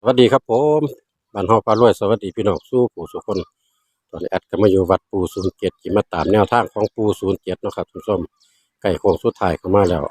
สวัสดีครับผมบ้านเฮาปลารวยสวัสดีพี่น้องสู้ผู้สุคน ตอนนี้แอดก็มาอยู่วัดปูศูนย์เจ็ดที่มาตามแนวทางของปูศูนย์เจ็ดนาะครับคุณผู้มใกล้โค้งสุดท้ายเข้ามาแล้ว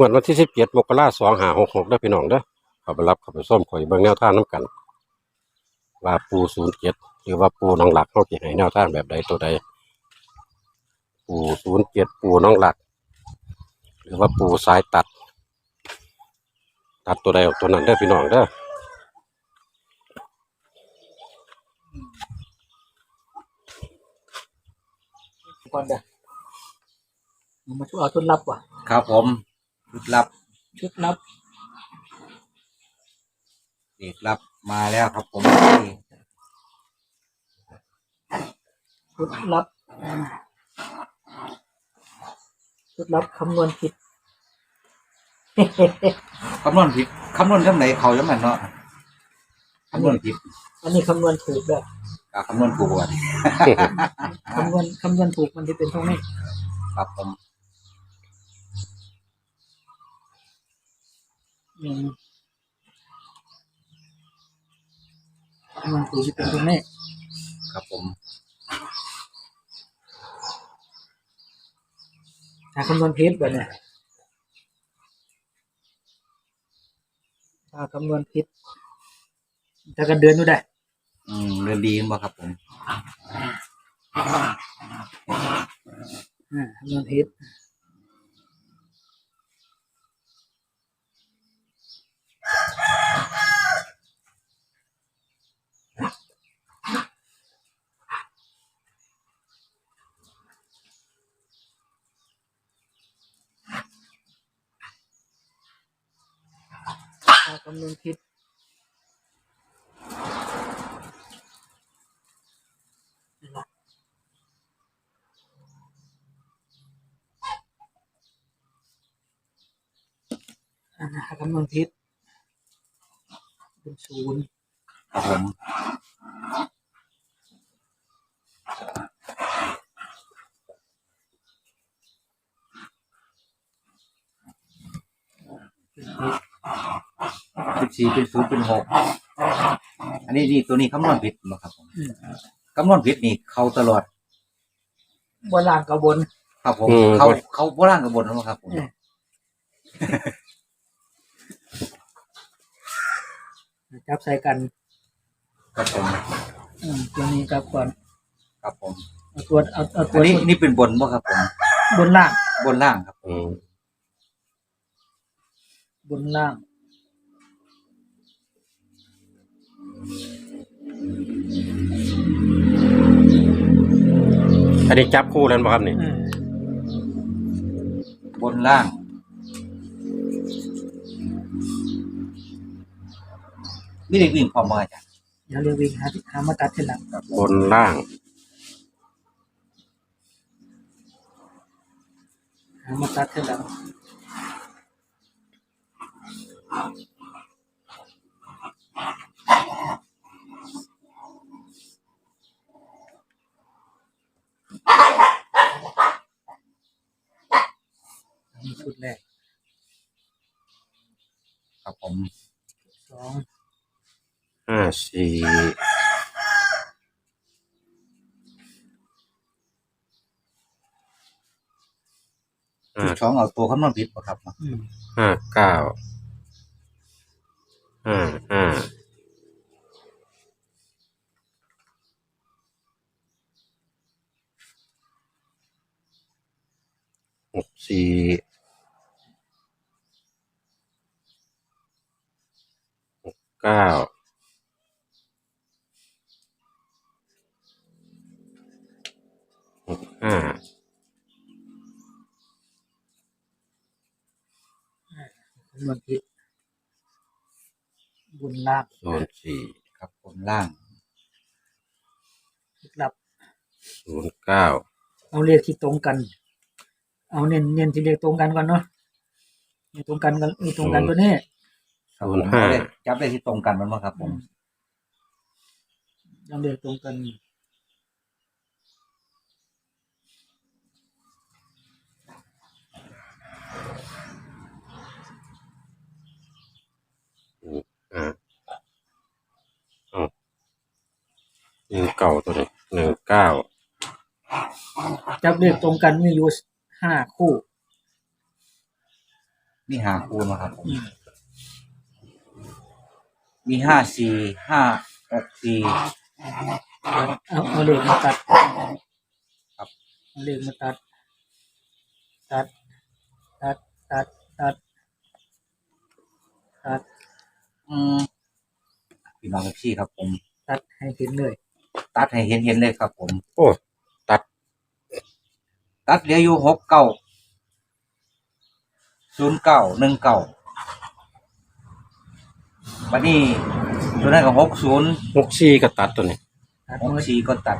วันวันที่สิบเจ็ดมกราสองหาหกหกได้พี่น้องเด้อขอไปรับขอไปส้มข่อยเบิ่งแนวทางน้ำกัน ว่าปูศูนย์เจ็ดหรือว่าปูน้องหลักเขาจะให้แนวทางแบบใดตัวใด ปูศูนย์เจ็ดปูน้องหลัก หรือว่าปูสายตัด ตัดตัวใดออกตัวนั้นได้อพี่น้องเด้อก่อนเด้อเอามาช่วยเอาชุดลับว่ะ ครับผมชุดลับชุดลับเด็กลับมาแล้วครับผมชุดลับ อ่าชุดลับคำนวณผิด คำนวณผิดคำนวณจังไหนเขาจังมันเนาะคำนวณผิดอันนี้คำนวณถูกด้วยกับคำนวณถูกอะคำนวณคำนวณถูกมันจะเป็นตรงนี้ครับผมอืมคำนวณถูกจะเป็นตรงนี้ครับผม ถ้าคำนวณผิดแบบเนี้ยถ้าคำนวณผิดจะกันเดือนดูได้ อืมเรียนดีบ่ครับผมอ่าคำนวณผิดาคำนวณผิดอ่าถ้าคำนวณผิดเป็นศูนย์ครับผม เป็นผิดสิบสี่เป็นศูนย์เป็นหกอันนี้นี่ตัวนี้คำนวณผิดบ่ครับผมอืม คำนวณผิดนี่เขาตลอด บนล่างกับบน ครับผมอืม เขาเขาโบราณกับบนนะครับผมอืม จับใส่กันครับผมอืมตัวนี้จับก่อนครับผมเอาตัวเอาเอาตัอัวนนี้นี่เป็นบนบ่ครับผมบนล่างบนล่างครับ อืมบนล่าง อันนี้จับคู่แล้วบ่ครับนี่อืมบนล่างนี่เด็กวิ่งพร้อมมาจ้ะเดี๋ยวเรียกวิ่งหาหามาตัดทีหลังบนล่างหามาตัดทีหลัง นนี้ชุดแรกครับผมสองห้าสี่ห้าจุดสองเอาตัวคำนวณผิดบ่ครับอืมห้าเก้าห้าห้า สี่หกเก้าหกห้าคำนวณผิดบนล่างโซนสี่ครับบนล่างลึกลับศูนย์เก้าเอาเลขที่ตรงกัน เอาเน้นเน้นที่เยขตรงกันก่อนเนาะเมีตรงกันกันเมีตรงกันตัวนี้ครับผมาเลขจับเลขที่ตรงกันมันบ่ครับผมจับเลขตรงกันอ่าอ๋อหนึ่งเก่าตัวนี้หนึ่งเก้าจับเลขตรงกันมียู่ ห้าคู่มีหาคูณมาครับผม อืมมีห้าสี่ห้าหกสี่ เอาเอาเลขมาตัดครับ เอาเลขมาตัด ตัด ตัด ตัด ตัด ตัด อืมพี่น้องพี่ครับผม ตัดให้เห็นเลย ตัดให้เห็นเห็นๆเลยครับผม โอ้ตัด ตัดเหลืออยู่หกเก้าศูนย์เก้าหนึ่งเก้าวันนี้ตัวนั้นก็หกศูนย์หกสี่ก็ตัดตัวนี้ตัดหกหมดสี่ก็ตัด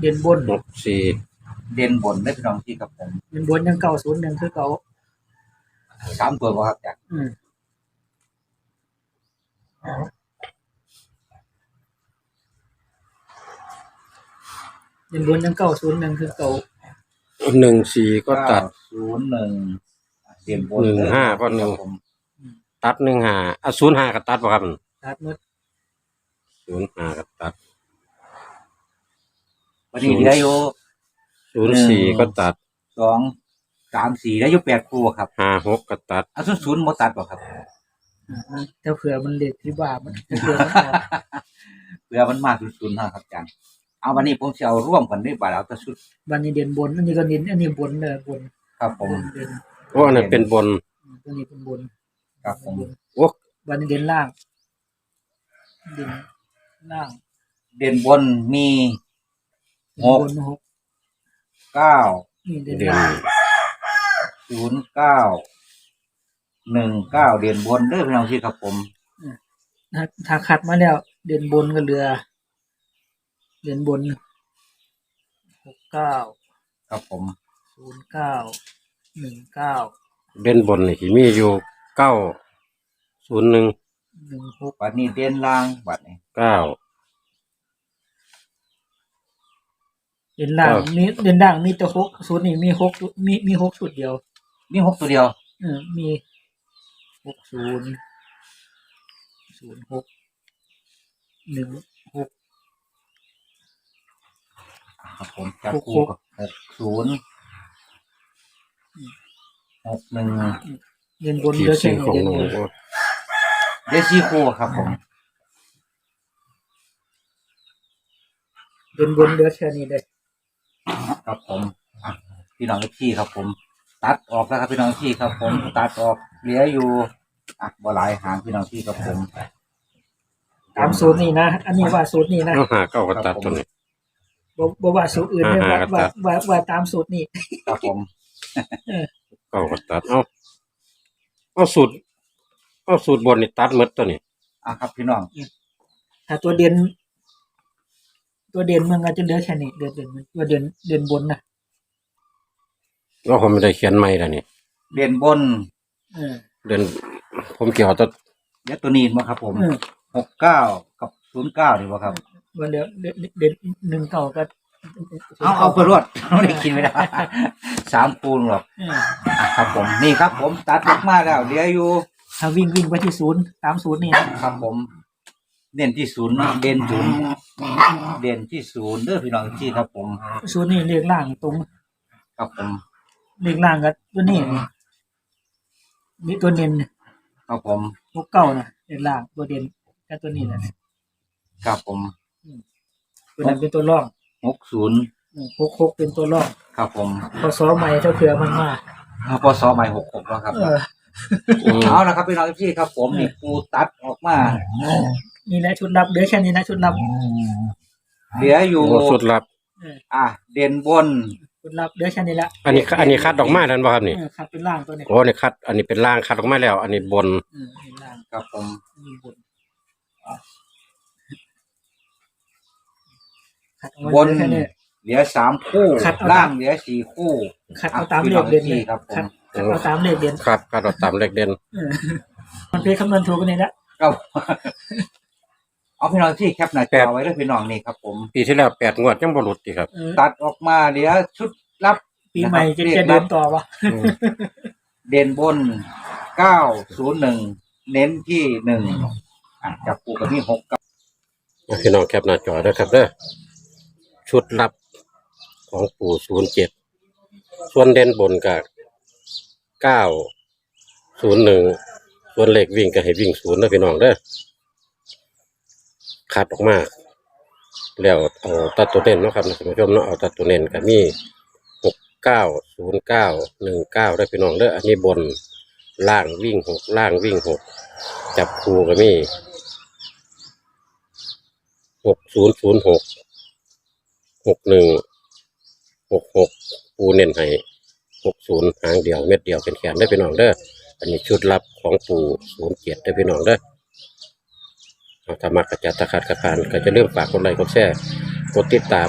เด่นบนหกสี่เด่นบนได้พี่น้องพี่ครับผมเด่นบนยังเก่าศูนย์หนึ่งคือเก่าสามตัวบ่ครับจากอืมเด่นบนยังเก่าศูนย์หนึ่งคือเก่า หนึ่งสี่ก็ตัด ศูนย์หนึ่งเด่นบนหนึ่งห้าก็หนึ่ง ครับผมตัดหนึ่งหาอะศูนย์ห้าก็ตัดป่ะครับตัดหมดศูนย์ห้าก็ตัดวันนี้เหลืออยู่ศูนย์สี่ก็ตัดสองสามสี่แล้วอยู่แปดคู่ครับห้าหกก็ตัดอะศูนย์ศูนย์โมตัดป่ะครับอืมถ้าเผื่อมันเล็กที่บ้ามันถ้าเผื่อมันออกเพื่อมันมาศูนย์ศูนย์นะครับอาจารย์ เอาวันนี้ผมจะเอาร่วมกันได้บ่าเอาแต่ชุดวันนี้เด่นบน อันนี้ก็เด่นอันนี้บนเลยบนครับผมบนเด่นโอ้อันนั้นเป็นบนอืมตัวนี้เป็นบนครับผม โอ้วันนี้เด่นล่าง เด่นล่างเด่นบนมีหกบนหกเก้านี่เด่นเด่นล่างศูนย์เก้าหนึ่งเก้าเด่นบนเด้อพี่น้องที่ครับผม ถ้าถ้าคัดมาแล้ว เด่นบนก็เหลือ เด่นบนหกเก้าครับผม ศูนย์เก้าหนึ่งเก้าเด่นบนนี่ที่มีอยู่เก้าศูนย์หนึ่งหนึ่งหกบัดนี้เด่นล่างบัดนี้เก้าเด่นล่างครับ มีเด่นล่างมีแต่หกศูนย์นี่มีหกมีมีหกชุดเดียว มีหกตัวเดียวเออมีหกศูนย์ศูนย์หกหนึ่งหก ครับผมจับหกคู่หกกับหกศูนย์หกหนึ่งเด่นบนขีเหลืดอแค่เส้นนี้ของเด่นหนูบนโอ้เดซี่คู่ครับผมเด่นบนเหลือแค่นี้เลยครับผมอะพี่น้องพี่ครับผม ตัดออกแล้วครับพี่น้องพี่ครับ ผมตัดออกเหลืออยู่อะบ่หลายหางพี่น้องพี่ครับผมตามสูตรนี่นะ อันนี้ว่าสูตรนี่นะเอาหาเก้าก็ตัดตัวนี้ บ่บ่ว่าสูตรอื่นเนี่ยว่าอ่าว่าครับว่าว่าตามสูตรนี่ครับผมเก้าก็ตัดเอาเอาสูตรเอาสูตรบนนี่ตัดหมดตัวนี้อะครับพี่น้องถ้าตัวเด่นตัวเด่นมันก็จะเหลือแค่นี้เด่นเด่นตัวเด่นเด่นบนนะว่าผมไม่ได้เขียนไม่แล้วนี่เด่นบนเออเดินผมเกี่ยวแตัวเดี๋ยวตัวนี้มาครับ ผมเออหกเก้ากับศูนย์เก้าดีกว่าครับ วันเดียวเด่นเด่นหนึ่งเก่าก็เอาเอาไปรวดไม่ได้กินไม่ได้สามคูณหรอกเอออะครับผมนี่ครับ ผมตัดออกมาแล้วเหลืออยู่ถ้าวิ่งวิ่งไปที่ศูนย์ตามศูนย์นี่นะครับผม เด่นที่ศูนย์เนาะเด่นศูนย์เด่นที่ศูนย์เด้อพี่น้องที่ครับ ผมศูนย์นี่เรียกล่างตรง ครับผมเรียกล่างกับตัวนี้มีตัวเด่นครับผมพวกเก่านะเรียกล่างตัวเด่นกับตัวนี้แหละครับผม ตัวนั้นเป็นตัวร่องหกศูนย์หกหกเป็นตัวร่องครับผมพอซ้อใหม่เท่าเผื่อมันมาเอาพศใหม่หกหกแล้วครับเอออืมเอาละครับพี่น้องที่ครับ ผมนี่กูตัดออกมานี่แหละชุดลับเหลือแค่นี้นะชุดลับเหลืออยู่โอ้สุดลับเอออะเด่นบนชุดลับเหลือแค่นี้ละอันนี้อันนี้คัดออกมาแล้วบ่ครับนี่เออครับเป็นล่างตัวนี้โอ้นี่คัด อันนี้เป็นล่างคัดออกมาแล้ว อันนี้บนเออเป็นล่างครับผม อันนี้บนขัดออกมาบนเหลือแค่นี้ เหลือสามคู่ คัดเอาล่างเหลือสี่คู่ขัดเอาตามเลขเด่นเลยครับผมขัดขัดเอาตามเลขเด่นครับคัดเอาตามเลขเด่นเออมันเพลคำนวณถูกกันนี่ละครับเอาพี่น้องที่แคปหน้าจอไว้ด้วยพี่น้องนี่ครับผม ปีที่แล้วแปดงวดยังบ่หลุดอีกครับเออตัดออกมาเหลือชุดรับปีใหม่จะนะครับจะเดินต่อวะอืมเด่นบนเก้าศูนย์หนึ่งเน้นที่หนึ่งอะจับปูกับที่หกกับ พี่น้องแคปหน้าจอเด้อครับเด้อ ชุดลับของปู่ศูนย์เจ็ดส่วนเด่นบนกับเก้าศูนย์หนึ่งส่วนเลขวิ่งก็ให้วิ่งศูนย์นะพี่น้องเด้อคัดออกมาแล้วเอาตัดตัวเน้นเนาะครับท่านผู้ชมเนาะเอาตัดตัวเน้นก็มีหกเก้าศูนย์เก้าหนึ่งเก้าได้พี่น้องเด้ออันนี้บนล่างวิ่งหกล่างวิ่งหกจับคู่ก็มีหกศูนย์ศูนย์หก หกหนึ่งหกหกปูเน้นให้หกศูนย์หางเดียวเม็ดเดียวเป็นแขนได้พี่น้องเด้ออันนี้ชุดลับของปูศูนย์เจ็ดได้พี่น้องเด้อเอาธรรมะกระจัดตะขาดกระพานก็จะเริ่มฝากกดไลค์กดแชร์กดติดตาม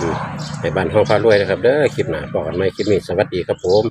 ในบ้านห้องพารวยนะครับ เด้อคลิปหนาบอกกันไหมคลิปนี้สวัสดีครับผม